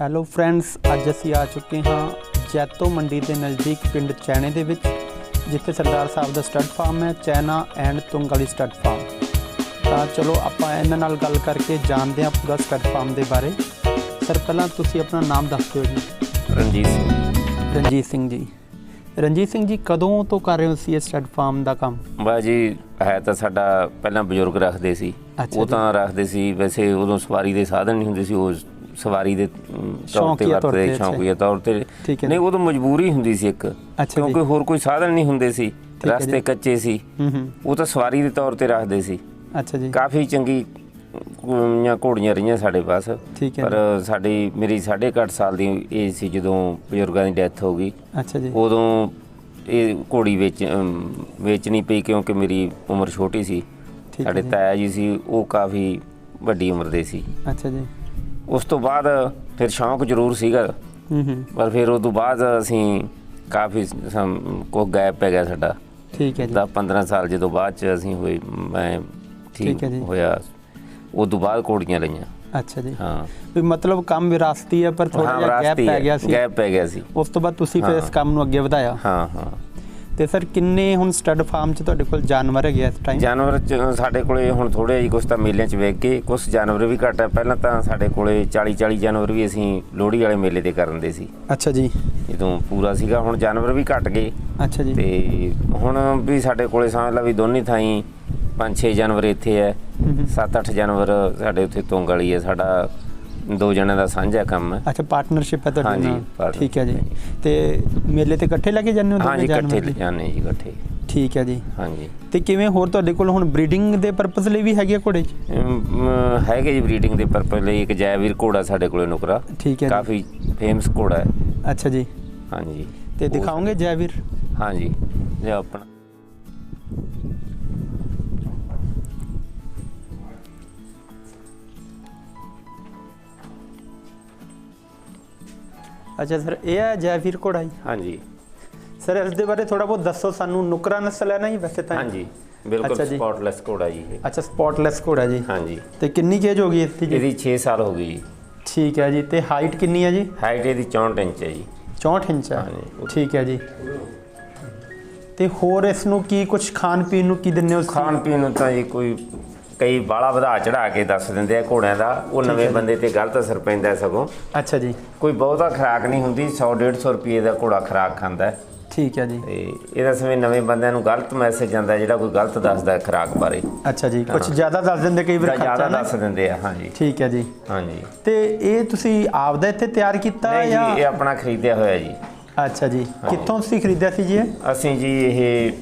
Hello friends ਅੱਜ ਅਸੀਂ ਆ ਚੁੱਕੇ ਹਾਂ ਜੈਤੋ ਮੰਡੀ ਦੇ ਨਜ਼ਦੀਕ ਪਿੰਡ ਚੈਣੇ ਦੇ ਵਿੱਚ ਜਿੱਥੇ ਸਰਦਾਰ ਸਾਹਿਬ ਦਾ ਸਟੱਡ ਫਾਰਮ ਹੈ ਚੈਨਾ ਐਂਡ ਤੁੰਗ ਵਾਲੀ ਸਟੱਡ ਫਾਰਮ ਤਾਂ ਚਲੋ ਆਪਾਂ ਇਹਨਾਂ ਨਾਲ ਗੱਲ ਕਰਕੇ ਜਾਣਦੇ ਹਾਂ ਪੂਰਾ ਸਟੱਡ ਫਾਰਮ ਦੇ ਬਾਰੇ। ਸਰ ਪਹਿਲਾਂ ਤੁਸੀਂ ਆਪਣਾ ਨਾਮ ਦੱਸ ਦਿਓ ਜੀ। ਰਣਜੀਤ ਸਿੰਘ। ਰਣਜੀਤ ਸਿੰਘ ਜੀ। ਰਣਜੀਤ ਸਿੰਘ ਜੀ ਕਦੋਂ ਤੋਂ ਕਰ ਰਹੇ ਹੋ ਸੀ ਇਹ ਸਟੱਡ ਫਾਰਮ ਦਾ ਕੰਮ? ਬਾ ਜੀ ਹੈ ਤਾਂ ਸਾਡਾ ਪਹਿਲਾਂ ਬਜ਼ੁਰਗ ਰੱਖਦੇ ਸੀ। ਉਹ। ਤਾਂ ਰੱਖਦੇ ਸੀ ਵੈਸੇ ਉਦੋਂ ਸਵਾਰੀ ਦੇ ਸਾਧਨ ਨਹੀਂ ਹੁੰਦੇ ਸੀ ਉਹ ਸਵਾਰੀ ਦੇ ਤੌਰ ਤੇ ਵਰਤਦੇ ਤੇ। ਸ਼ੌਕੀਆ ਤੌਰ ਤੇ। ਨਹੀਂ ਉਦੋਂ ਮਜਬੂਰੀ ਹੁੰਦੀ ਸੀ ਇੱਕ। ਕਿਉਂਕਿ ਹੋਰ ਕੋਈ ਸਾਧਨ ਨਹੀਂ ਹੁੰਦੇ ਸੀ। ਰਸਤੇ। ਕੱਚੇ ਸੀ। ਉਹ ਤਾਂ ਸਵਾਰੀ ਦੇ ਤੌਰ ਤੇ ਰੱਖਦੇ ਸੀ। ਅੱਛਾ ਜੀ। ਕਾਫੀ ਚੰਗੀ ਜਾਂ ਘੋੜੀਆਂ ਰਹੀਆਂ ਸਾਡੇ ਪਾਸ। ਪਰ ਸਾਡੀ ਮੇਰੀ 8.5 ਸਾਲ ਦੀ ਏਜ ਸੀ ਜਦੋਂ ਬਜ਼ੁਰਗਾਂ ਦੀ ਡੈਥ ਹੋ ਗਈ। ਅੱਛਾ ਜੀ। ਉਦੋਂ ਇਹ ਘੋੜੀ ਵੇਚ ਵੇਚਣੀ ਪਈ ਕਿਉਂਕਿ ਮੇਰੀ ਉਮਰ ਛੋਟੀ ਸੀ। ਸਾਡੇ। ਤਾਇਆ ਜੀ ਸੀ ਉਹ ਕਾਫੀ ਵੱਡੀ ਉਮਰ ਦੇ ਸੀ। ਅੱਛਾ ਜੀ। ਉਸ ਤੋਂ ਬਾਅਦ ਫਿਰ ਸ਼ੌਂਕ ਜ਼ਰੂਰ ਸੀਗਾ। ਹੂੰ ਹੂੰ। ਪਰ ਫਿਰ ਉਸ ਤੋਂ ਬਾਅਦ ਅਸੀਂ ਕਾਫੀ ਕੋ ਗੈਪ ਪੈ ਗਿਆ ਸਾਡਾ। ਠੀਕ ਹੈ ਜੀ। 10 15 ਸਾਲ ਜਦੋਂ ਬਾਅਦ ਚ ਅਸੀਂ ਹੋਏ ਮੈਂ ਠੀਕ। ਹੋਇਆ। ਉਸ ਤੋਂ ਬਾਅਦ ਘੋੜੀਆਂ ਲਈਆਂ। ਅੱਛਾ ਜੀ। ਹਾਂ। ਵੀ ਮਤਲਬ ਕੰਮ ਵਿਰਾਸਤੀ ਹੈ ਪਰ ਥੋੜਾ ਜਿਹਾ ਗੈਪ ਪੈ ਗਿਆ ਸੀ। ਗੈਪ ਪੈ ਗਿਆ ਸੀ। ਉਸ ਤੋਂ ਬਾਅਦ ਤੁਸੀਂ ਫਿਰ। ਇਸ ਕੰਮ ਨੂੰ ਅੱਗੇ ਵਧਾਇਆ। ਹਾਂ ਹਾਂ। ਤੇ ਸਰ ਕਿੰਨੇ ਹੁਣ ਸਟੱਡ ਫਾਰਮ 'ਚ ਤੁਹਾਡੇ ਕੋਲ ਜਾਨਵਰ ਹੈਗੇ ਆ ਇਸ ਟਾਈਮ ਜਾਨਵਰ ਚ ਸਾਡੇ ਕੋਲੇ ਹੁਣ ਥੋੜੇ ਜਿਹੇ ਕੁਛ ਤਾਂ ਮੇਲਿਆਂ 'ਚ ਵੇਚ ਕੇ ਕੁਛ ਜਾਨਵਰ ਵੀ ਘੱਟ ਹੈ ਪਹਿਲਾਂ ਤਾਂ ਸਾਡੇ ਕੋਲੇ 40 40 ਜਾਨਵਰ ਵੀ ਅਸੀਂ ਲੋਹੜੀ ਵਾਲੇ ਮੇਲੇ ਤੇ ਕਰਨ ਦੇ ਸੀ। ਅੱਛਾ ਜੀ। ਜਦੋਂ ਪੂਰਾ ਸੀਗਾ ਹੁਣ ਜਾਨਵਰ ਵੀ ਘਟ ਗਏ। ਅੱਛਾ ਜੀ। ਤੇ ਹੁਣ ਵੀ ਸਾਡੇ ਕੋਲੇ ਸਮਝ ਲਾ ਵੀ ਦੋਨੇ ਥਾਈਂ ਪੰਜ ਛੇ ਜਾਨਵਰ ਇੱਥੇ ਹੈ ਹੂੰ। ਹੂੰ। 7-8 ਜਾਨਵਰ ਸਾਡੇ ਉੱਥੇ ਤੋਂਗ ਵਾਲੀ ਹੈ ਸਾਡਾ ਦੋ ਜਣਿਆਂ ਦਾ ਸਾਂਝਾ ਕੰਮ ਹੈ। ਅੱਛਾ ਪਾਰਟਨਰਸ਼ਿਪ ਹੈ ਤੁਹਾਡੇ ਹਾਂਜੀ, ਨਾਲ। ਠੀਕ ਹੈ ਜੀ। ਤੇ ਮੇਲੇ ਤੇ ਇਕੱਠੇ ਲੈ ਕੇ ਜਾਂਦੇ ਹੋ ਹਾਂਜੀ ਦੋਨੇ ਇਕੱਠੇ ਜਾਨਵਰ? ਲਿਜਾਣੇ ਜੀ ਇਕੱਠੇ। ਠੀਕ ਹੈ ਜੀ। ਹਾਂਜੀ। ਤੇ ਕਿਵੇਂ ਹੋਰ ਤੁਹਾਡੇ ਕੋਲ ਹੁਣ ਬਰੀਡਿੰਗ ਦੇ ਪਰਪਸ ਲਈ ਵੀ ਹੈਗੇ ਆ ਘੋੜੇ? ਅਮ, ਅਮ, ਹੈਗੇ ਜੀ ਬਰੀਡਿੰਗ ਦੇ ਪਰਪਸ ਲਈ ਇੱਕ ਜੈਵੀਰ ਘੋੜਾ ਸਾਡੇ ਕੋਲੇ ਨੁਕਰਾ। ਠੀਕ ਹੈ ਜੀ। ਕਾਫੀ ਫੇਮਸ ਘੋੜਾ ਹੈ। ਅੱਛਾ ਜੀ। ਹਾਂਜੀ। ਤੇ ਉਹ- ਦਿਖਾਓਗੇ ਜੈਵੀਰ? ਹਾਂਜੀ। ਜੇ ਆਪਣਾ। ਅੱਛਾ ਸਰ ਇਹ ਹੈ ਜੈਵੀਰ ਜੀ? ਹਾਂਜੀ। ਸਰ ਇਸ ਦੇ ਬਾਰੇ ਥੋੜਾ ਬਹੁਤ ਦੱਸੋ ਸਾਨੂੰ ਨੁਕਰਾ ਨਸਲ ਹੈ ਨਾ ਜੀ ਵੈਸੇ ਤਾਂ। ਹਾਂਜੀ ਬਿਲਕੁਲ। ਸਪੌਟਲੈਸ ਘੋੜਾ ਜੀ ਇਹ। ਅੱਛਾ ਸਪੌਟਲੈਸ ਘੋੜਾ ਜੀ। ਹਾਂਜੀ। ਤੇ ਕਿੰਨੀ ਕੇਜ ਹੋ ਗਈ ਇਸ ਦੀ ਜੀ? ਇਹਦੀ 6 ਸਾਲ ਹੋ ਗਈ ਠੀਕ ਹੈ ਜੀ ਤੇ ਹਾਈਟ ਕਿੰਨੀ ਹੈ ਜੀ? ਹਾਈਟ ਇਹਦੀ 64 ਇੰਚ ਹੈ ਜੀ। 64 ਇੰਚ ਹੈ। ਹਾਂਜੀ। ਠੀਕ ਹੈ ਜੀ। ਤੇ ਹੋਰ ਇਸ ਨੂੰ ਕੀ ਕੁਝ ਖਾਣ ਪੀਣ ਨੂੰ ਕੀ ਦਿੰਦੇ ਹੋ? ਖਾਣ ਪੀਣ ਨੂੰ ਤਾਂ ਜੀ ਕੋਈ ਕਈ ਬਾਲਾ ਵਧਾ ਚੜਾ ਕੇ ਦੱਸ ਦਿੰਦੇ ਆ ਘੋੜਿਆਂ ਦਾ ਉਹ ਨਵੇਂ ਬੰਦੇ ਤੇ ਗਲਤ ਅਸਰ ਪੈਂਦਾ ਸਗੋਂ। ਅੱਛਾ ਜੀ। ਕੋਈ ਬਹੁਤਾ ਖਰਾਕ ਨਹੀਂ ਹੁੰਦੀ 100 150 ਰੁਪਏ ਦਾ ਘੋੜਾ ਖਰਾਕ ਖਾਂਦਾ ਠੀਕ ਹੈ ਜੀ। ਤੇ ਇਹਦਾ ਸਮੇਂ ਨਵੇਂ ਬੰਦਿਆਂ ਨੂੰ ਗਲਤ ਮੈਸੇਜ ਜਾਂਦਾ ਜਿਹੜਾ ਕੋਈ ਗਲਤ ਦੱਸਦਾ ਹੈ ਖਰਾਕ ਬਾਰੇ। ਅੱਛਾ ਜੀ ਕੁਝ ਜ਼ਿਆਦਾ ਦੱਸ ਦਿੰਦੇ ਕਈ ਵਾਰ ਜ਼ਿਆਦਾ ਦੱਸ ਦਿੰਦੇ ਆ ਹਾਂਜੀ ਠੀਕ ਹੈ ਜੀ। ਹਾਂਜੀ। ਤੇ ਇਹ ਤੁਸੀਂ ਆਪਦਾ ਇੱਥੇ ਤਿਆਰ ਕੀਤਾ ਨਹੀਂ ਜੀ ਇਹ ਆਪਣਾ ਖਰੀਦਿਆ ਹੋਇਆ ਜੀ। ਅੱਛਾ ਜੀ। ਕਿੱਥੋਂ ਤੁਸੀਂ ਖਰੀਦਿਆ ਸੀ ਜੀ ਅਸੀਂ ਜੀ ਇਹ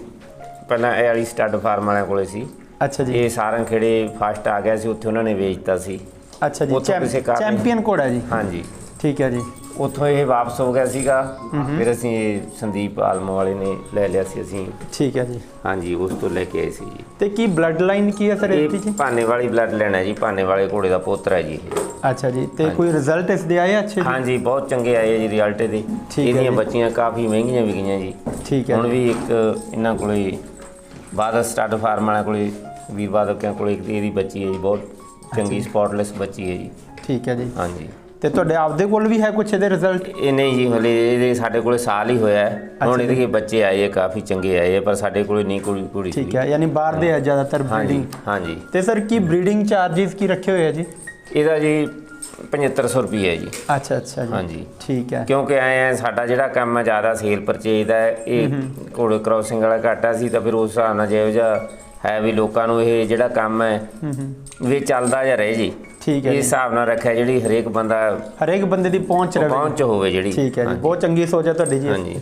ਪਹਿਲਾਂ ਇਹ ਵਾਲੀ ਸਟੱਡ ਫਾਰਮ ਵਾਲਿਆਂ ਕੋਲੇ ਸੀ। ਅੱਛਾ ਜੀ। ਇਹ ਸਾਰਨ ਖੇੜੇ ਫਸਟ ਆ ਗਿਆ ਸੀ ਉੱਥੇ ਉਹਨਾਂ ਨੇ ਵੇਚਤਾ ਸੀ। ਅੱਛਾ ਜੀ ਉੱਥੋਂ ਕਿਸੇ ਕਾਰਨ- ਚੈਂਪੀਅਨ ਘੋੜਾ ਜੀ। ਹਾਂਜੀ। ਠੀਕ ਹੈ ਜੀ। ਉੱਥੋਂ ਇਹ ਵਾਪਸ ਹੋ ਗਿਆ ਸੀਗਾ। ਫਿਰ ਅਸੀਂ ਇਹ ਸੰਦੀਪ ਆਲਮ ਵਾਲੇ ਨੇ ਲੈ ਲਿਆ ਸੀ ਅਸੀਂ ਠੀਕ ਹੈ ਜੀ। ਹਾਂਜੀ ਉਸ ਤੋਂ ਲੈ ਕੇ ਆਏ ਸੀ ਜੀ। ਤੇ ਕੀ ਬਲੱਡ ਲਾਈਨ ਕੀ ਹੈ ਸਰ ਇਸ ਦੀ ਇਹ ਜੀ? ਭਾਨੇ ਵਾਲੀ ਬਲੱਡ ਲੈਣਾ ਜੀ ਭਾਨੇ ਵਾਲੇ ਘੋੜੇ ਦਾ ਪੁੱਤਰ ਹੈ ਜੀ ਅੱਛਾ ਜੀ ਤੇ ਕੋਈ ਰਿਜ਼ਲਟ ਇਸ ਦੇ ਆਏ ਅੱਛੇ ਜੀ? ਹਾਂਜੀ ਬਹੁਤ ਚੰਗੇ ਆਏ ਜੀ ਰਿਜ਼ਲਟ ਇਹਦੇ। ਹੈ ਇਹਦੀਆਂ। ਬੱਚੀਆਂ ਕਾਫੀ ਮਹਿੰਗੀਆਂ ਵਿਕੀਆਂ ਜੀ। ਠੀਕ ਹੈ ਹੁਣ। ਵੀ ਇੱਕ ਇਹਨਾਂ ਕੋਲੇ ਬਾਦਲ ਸਟੱਡ ਫਾਰਮ ਵਾਲਿਆਂ ਕੋਲੇ ਵੀਰ ਬਾਦਕਿਆਂ ਕੋਲੇ ਇੱਕ ਇਹਦੀ ਬੱਚੀ ਹੈ ਜੀ ਬਹੁਤ ਚੰਗੀ ਸਪੌਟਲੈਸ ਬੱਚੀ ਹੈ ਜੀ। ਠੀਕ ਹੈ ਜੀ। ਹਾਂਜੀ। ਤੇ ਤੁਹਾਡੇ ਆਪਦੇ ਕੋਲ ਵੀ ਹੈ ਕੁਛ ਇਹਦੇ ਰਿਜ਼ਲਟ ਇਹ ਨਹੀਂ ਜੀ ਹਲੇ ਇਹਦੇ ਸਾਡੇ ਕੋਲੇ ਸਾਲ ਹੀ ਹੋਇਆ ਹੈ। ਹੁਣ ਇਹਦੇ ਬੱਚੇ ਆਏ ਆ ਕਾਫੀ ਚੰਗੇ ਆਏ ਆ ਪਰ ਸਾਡੇ ਕੋਲੇ ਨਹੀਂ ਕੋਈ ਕੁੜੀ ਠੀਕ ਹੈ ਯਾਨੀ ਬਾਹਰ ਦੇ ਆ ਜ਼ਿਆਦਾਤਰ ਹਾਂਜੀ ਬਰੀਡਿੰਗ ਹਾਂਜੀ। ਤੇ ਸਰ ਕੀ ਬਰੀਡਿੰਗ ਚਾਰजेस ਕੀ ਰੱਖੇ ਹੋਏ ਆ ਜੀ? ਇਹਦਾ ਜੀ 7500 ਰੁਪਏ ਹੈ ਜੀ। ਅੱਛਾ ਅੱਛਾ ਜੀ। ਹਾਂਜੀ। ਠੀਕ ਹੈ। ਕਿਉਂਕਿ ਐ ਆ ਸਾਡਾ ਜਿਹੜਾ ਕੰਮ ਹੈ ਜ਼ਿਆਦਾ ਸੇਲ ਪਰਚੇਜ ਦਾ ਹੈ, ਇਹ ਘੋੜੇ ਕ੍ਰਾਸਿੰਗ ਵਾਲਾ ਘਾਟਾ ਸੀ ਤਾਂ ਫਿਰ ਉਸ ਹਿਸਾਬ ਨਾਲ ਜਿਹੋ ਜਿਹਾ ਹੈ ਵੀ ਲੋਕਾਂ ਨੂੰ ਇਹ ਜਿਹੜਾ ਕੰਮ ਹੈ ਹੂੰ ਹੂੰ। ਵੀ ਚੱਲਦਾ ਜਾਂ ਰਹੇ ਜੀ। ਠੀਕ ਹੈ ਇਸ ਹਿਸਾਬ ਨਾਲ ਰੱਖਿਆ ਜਿਹੜੀ ਹਰੇਕ ਬੰਦਾ ਹਰੇਕ ਬੰਦੇ ਦੀ ਪਹੁੰਚ ਰਵੇ। ਪਹੁੰਚ ਹੋਵੇ ਜਿਹੜੀ। ਠੀਕ ਹੈ ਜੀ। ਬਹੁਤ ਚੰਗੀ ਸੋਚ ਹੈ ਤੁਹਾਡੀ ਜੀ। ਹਾਂਜੀ।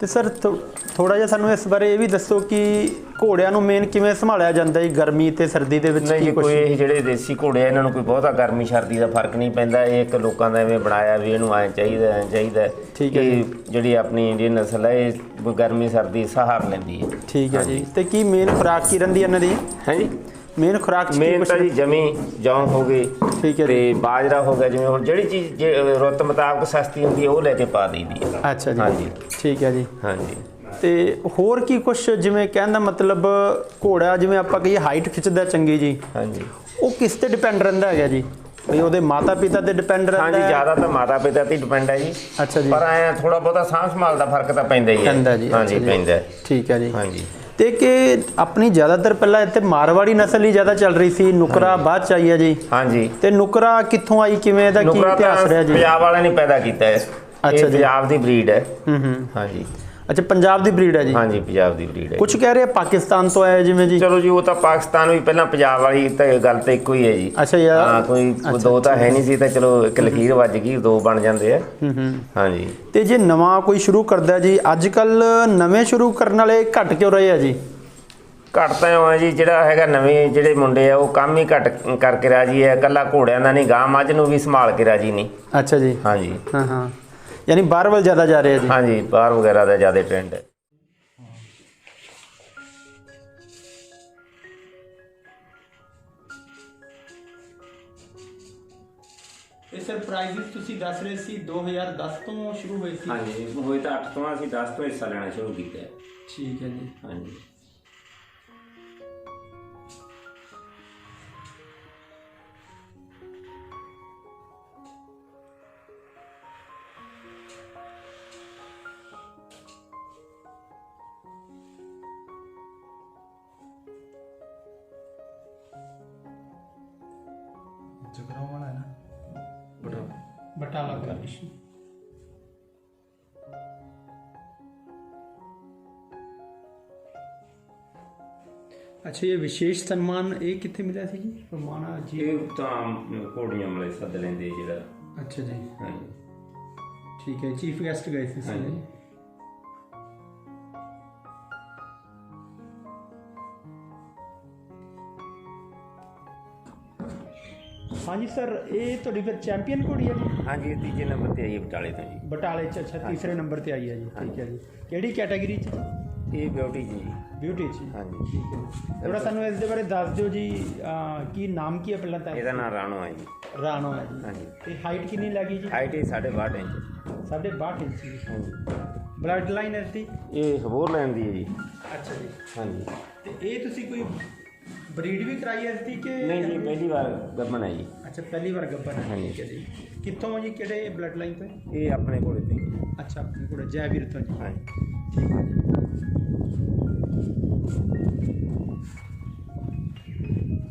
ਤੇ ਸਰ ਥੋੜਾ ਜਿਹਾ ਸਾਨੂੰ ਇਸ ਬਾਰੇ ਇਹ ਵੀ ਦੱਸੋ ਕਿ ਘੋੜਿਆਂ ਨੂੰ ਮੇਨ ਕਿਵੇਂ ਸੰਭਾਲਿਆ ਜਾਂਦਾ ਹੈ ਗਰਮੀ ਤੇ ਸਰਦੀ ਦੇ ਵਿੱਚ ਕੀ ਕੋਈ ਇਹ ਜਿਹੜੇ ਦੇਸੀ ਘੋੜੇ ਆ ਇਹਨਾਂ ਨੂੰ ਕੋਈ ਬਹੁਤਾ ਗਰਮੀ ਸਰਦੀ ਦਾ ਫ਼ਰਕ ਨਹੀਂ ਪੈਂਦਾ ਇਹ ਇੱਕ ਲੋਕਾਂ ਦਾ ਐਵੇਂ ਬਣਾਇਆ ਵੀ ਇਹਨੂੰ ਐ ਚਾਹੀਦਾ ਐ ਚਾਹੀਦਾ ਠੀਕ ਹੈ ਇਹ ਜਿਹੜੀ ਆਪਣੀ ਇੰਡੀਅਨ ਨਸਲ ਹੈ ਇਹ ਗਰਮੀ ਸਰਦੀ ਸਹਾਰ ਲੈਂਦੀ ਹੈ। ਠੀਕ ਹੈ ਜੀ। ਤੇ ਕੀ ਮੇਨ ਖੁਰਾਕ ਕੀ ਰਹਿੰਦੀ ਹੈ ਇਹਨਾਂ ਦੀ? ਹਾਂਜੀ ਮੇਨ ਖੁਰਾਕ 'ਚ ਕੀ ਮੇਨ ਤਾਂ ਜੀ ਜਮੀ ਜੌਂ ਹੋ ਗਈ ਠੀਕ ਹੈ ਜੀ। ਤੇ ਬਾਜਰਾ ਹੋ ਗਿਆ ਜਿਵੇਂ ਹੁਣ ਜਿਹੜੀ ਚੀਜ਼ ਜੇ ਰੁੱਤ ਮੁਤਾਬਕ ਸਸਤੀ ਹੁੰਦੀ ਹੈ ਉਹ ਲੈ ਕੇ ਪਾ ਦਈਦੀ ਹੈ। ਅੱਛਾ ਜੀ। ਹਾਂਜੀ। ਠੀਕ ਹੈ ਜੀ। ਹਾਂਜੀ। ਤੇ ਹੋਰ ਕੀ ਕੁਛ ਜਿਵੇਂ ਕਹਿਣ ਦਾ ਮਤਲਬ ਘੋੜਾ ਜਿਵੇਂ ਆਪਾਂ ਕਹੀਏ ਹਾਈਟ ਖਿੱਚਦਾ ਚੰਗੀ ਜੀ। ਹਾਂਜੀ। ਉਹ ਕਿਸ ਤੇ ਡਿਪੈਂਡ ਰਹਿੰਦਾ ਹੈਗਾ ਜੀ? ਵੀ ਉਹਦੇ ਮਾਤਾ ਪਿਤਾ ਤੇ ਡਿਪੈਂਡ ਰਹਿੰਦਾ ਹਾਂਜੀ? ਜ਼ਿਆਦਾ ਤਾਂ ਮਾਤਾ ਪਿਤਾ ਤੇ ਡਿਪੈਂਡ ਹੈ ਜੀ। ਅੱਛਾ ਜੀ। ਪਰ ਐ ਥੋੜਾ ਬਹੁਤਾ ਸਾਂਭ ਸੰਭਾਲ ਦਾ ਫ਼ਰਕ ਤਾਂ ਪੈਂਦਾ ਹੀ ਹੈ। ਪੈਂਦਾ ਜੀ, ਹਾਂਜੀ। ਪੈਂਦਾ। ਠੀਕ ਹੈ ਜੀ। ਹਾਂਜੀ। ਤੇ ਕਿ ਆਪਣੀ ਜ਼ਿਆਦਾਤਰ ਪਹਿਲਾਂ ਇੱਥੇ ਮਾਰਵਾੜੀ ਨਸਲ ਹੀ ਜ਼ਿਆਦਾ ਚੱਲ ਰਹੀ ਸੀ ਨੁਕਰਾ ਬਾਅਦ ਚ ਆਈ ਹੈ ਜੀ। ਹਾਂਜੀ। ਤੇ ਨੁਕਰਾ ਕਿੱਥੋਂ ਆਈ ਕਿਵੇਂ ਇਹਦਾ ਕੀ ਇਤਿਹਾਸ ਰਿਹਾ ਜੀ? ਪੰਜਾਬ ਵਾਲਿਆਂ ਨੇ ਪੈਦਾ ਕੀਤਾ ਹੈ। ਅੱਛਾ ਜੀ। ਪੰਜਾਬ ਦੀ ਬਰੀਡ ਹੈ। ਹੂੰ ਹੂੰ। ਹਾਂਜੀ। ਅੱਛਾ ਪੰਜਾਬ ਦੀ ਬਰੀਡ ਹੈ ਜੀ? ਹਾਂਜੀ ਪੰਜਾਬ ਦੀ ਬਰੀਡ ਹੈ ਕੁਝ ਕਹਿ ਰਹੇ ਆ ਪਾਕਿਸਤਾਨ ਤੋਂ ਆਇਆ ਜਿਵੇਂ ਜੀ? ਚਲੋ ਜੀ ਉਹ ਤਾਂ ਪਾਕਿਸਤਾਨ ਵੀ ਪਹਿਲਾਂ ਪੰਜਾਬ ਵਾਲੀ ਤਾਂ ਗੱਲ ਤਾਂ ਇੱਕੋ ਹੀ ਹੈ ਜੀ। ਅੱਛਾ ਯਾਰ। ਹਾਂ ਕੋਈ ਦੋ ਤਾਂ ਹੈ ਨਹੀਂ ਸੀ ਤਾਂ ਚਲੋ ਇੱਕ ਲਕੀਰ ਵੱਜ ਗਈ ਦੋ ਬਣ ਜਾਂਦੇ ਆ। ਹੂੰ ਹੂੰ। ਹਾਂਜੀ। ਤੇ ਜੇ ਨਵਾਂ ਕੋਈ ਸ਼ੁਰੂ ਕਰਦਾ ਜੀ ਅੱਜ ਕੱਲ ਨਵੇਂ ਸ਼ੁਰੂ ਕਰਨ ਵਾਲੇ ਘਟ ਕਿਉਂ ਰਹੇ ਆ ਜੀ? ਘੱਟ ਤਾਂ ਹੈ ਜੀ ਜਿਹੜਾ ਹੈਗਾ ਨਵੇਂ ਜਿਹੜੇ ਮੁੰਡੇ ਆ ਉਹ ਕੰਮ ਹੀ ਘੱਟ ਕਰਕੇ ਰਾਜੀ ਹੈ ਇਕੱਲਾ ਘੋੜਿਆਂ ਦਾ ਨਹੀਂ ਗਾਂ ਮੱਝ ਨੂੰ ਵੀ ਸੰਭਾਲ ਕੇ ਰਾਜੀ ਨਹੀਂ। ਅੱਛਾ ਜੀ। ਹਾਂਜੀ। ਹਾਂ ਹਾਂ। ਯਾਨੀ ਬਾਹਰ ਵੱਲ ਜ਼ਿਆਦਾ ਜਾ ਰਹੇ ਜੀ? ਹਾਂਜੀ ਬਾਹਰ ਵਗੈਰਾ ਦਾ ਜ਼ਿਆਦਾ ਟ੍ਰੈਂਡ ਹੈ। ਇਹ ਸਰ ਪ੍ਰਾਈਸਿਸ ਤੁਸੀਂ ਦੱਸ ਰਹੇ ਸੀ 2010 ਤੋਂ ਸ਼ੁਰੂ ਹੋਏ ਸੀ। ਹਾਂਜੀ ਹੋਏ ਤਾਂ 8 ਤੋਂ ਅਸੀਂ 10 ਤੋਂ ਹਿੱਸਾ ਲੈਣਾ ਸ਼ੁਰੂ ਕੀਤਾ ਹੈ। ਠੀਕ ਹੈ ਜੀ। ਹਾਂਜੀ। बटाला गार्निश ਅੱਛਾ ਇਹ ਵਿਸ਼ੇਸ਼ ਸਨਮਾਨ ਇਹ ਕਿੱਥੇ ਮਿਲਿਆ ਸੀ ਜੀ ਫਰਮਾਨਾ ਜੀ ਇਹ ਤਾਂ ਘੋੜੀਆਂ ਮਲੇ ਸੱਦ ਲੈਂਦੇ ਜਿਹੜਾ ਅੱਛਾ ਜੀ ਹਾਂਜੀ ਠੀਕ ਹੈ ਚੀਫ ਗੈਸਟ ਗਏ ਸੀ ਸਾਰੇ ਹਾਂਜੀ। ਸਰ ਇਹ ਤੁਹਾਡੀ ਫਿਰ ਚੈਂਪੀਅਨ ਘੋੜੀ ਹੈ ਜੀ? ਹਾਂਜੀ ਇਹ ਤੀਜੇ ਨੰਬਰ ਤੇ ਆਈ ਹੈ ਬਟਾਲੇ ਤੋਂ ਜੀ। ਬਟਾਲੇ ਚ ਅੱਛਾ ਤੀਸਰੇ ਨੰਬਰ ਤੇ ਆਈ ਹੈ ਜੀ ਠੀਕ ਹੈ ਜੀ। ਕਿਹੜੀ ਕੈਟਾਗਰੀ ਚ? ਇਹ ਬਿਊਟੀ ਜੀ। ਬਿਊਟੀ ਚ। ਜੀ ਹਾਂਜੀ। ਠੀਕ ਹੈ ਜੀ। ਥੋੜਾ ਸਾਨੂੰ ਇਸ ਦੇ ਬਾਰੇ ਦੱਸ ਦਿਓ ਜੀ ਅਹ, ਕੀ ਨਾਮ ਕੀ ਹੈ ਪਹਿਲਾਂ ਤਾਂ? ਇਹਦਾ ਨਾਮ ਰਾਣੋ ਹੈ ਜੀ। ਰਾਣੋ ਹੈ ਜੀ। ਹਾਂਜੀ। ਤੇ ਹਾਈਟ ਕਿੰਨੀ ਲੱਗੀ ਜੀ? ਹਾਈਟ ਇਹ 6.5 ਇੰਚ। ਸਾਢੇ 62 ਇੰਚ ਦੀ ਹਾਂਜੀ। ਬਲੱਡ ਲਾਈਨ ਹੈ ਦੀ ਇਹ ਹਬੋਰ ਲੈਣ ਦੀ ਹੈ ਜੀ। ਅੱਛਾ ਜੀ। ਹਾਂਜੀ। ਤੇ ਇਹ ਤੁਸੀਂ ਕੋਈ ਬਰੀਡ ਵੀ ਕਰਾਈ ਹੈ ਇਸ ਦੀ ਕਿ ਨਹੀਂ ਜੀ ਪਹਿਲੀ ਵਾਰ ਗੱਬਣ ਹੈ ਜੀ। ਅੱਛਾ ਪਹਿਲੀ ਵਾਰ ਗੱਬਰ ਹੈ ਹਾਂਜੀ। ਠੀਕ ਹੈ ਜੀ। ਕਿੱਥੋਂ ਹੋ ਜੀ ਕਿਹੜੇ ਬਲੱਡ ਲਾਈਨ ਤੋਂ? ਇਹ ਆਪਣੇ ਕੋਲੇ ਤੇ। ਜੀ। ਅੱਛਾ ਆਪਣੇ ਕੋਲ ਜੈਵੀਰ ਤੋਂ ਜੀ। ਹਾਂਜੀ।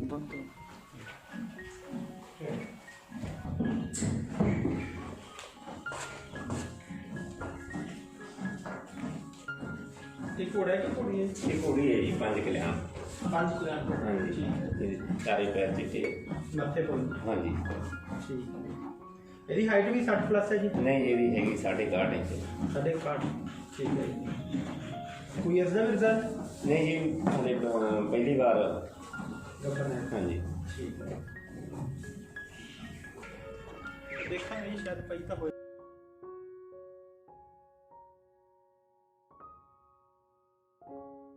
ਠੀਕ ਹੈ ਜੀ ਇਹ ਘੋੜਾ ਹੈ ਕਿ ਘੋੜੀ ਹੈ ਇਹ ਘੋੜੀ ਹੈ ਜੀ 5 ਕਿਲਿਆਂ ਪੰਜ ਕਿਲਾਂ ਹਾਂਜੀ ਇਹ ਚਾਰੇ ਪੈਰ ਚਿੱਟੇ ਮੱਥੇ ਕੋਲ ਹਾਂਜੀ ਠੀਕ ਹੈ ਇਹਦੀ ਹਾਈਟ ਵੀ 60 ਪਲੱਸ ਹੈ ਜੀ ਨਹੀਂ ਇਹਦੀ ਹੈਗੀ 6.5 ਇੰਚ ਸਾਡੇ ਕਾਰਡ ਠੀਕ ਹੈ ਜੀ ਕੋਈ ਇਸ ਦਾ ਵੀ ਰਿਜ਼ਲਟ ਨਹੀਂ ਜੀ ਹਲੇ ਅਹ, ਪਹਿਲੀ ਵਾਰ ਗੱਬਰ ਹੈ ਹਾਂਜੀ ਠੀਕ ਹੈ ਦੇਖਾਂਗੇ ਜੀ ਸ਼ਾਇਦ ਪਈ ਤਾਂ ਹੋਏ Bye.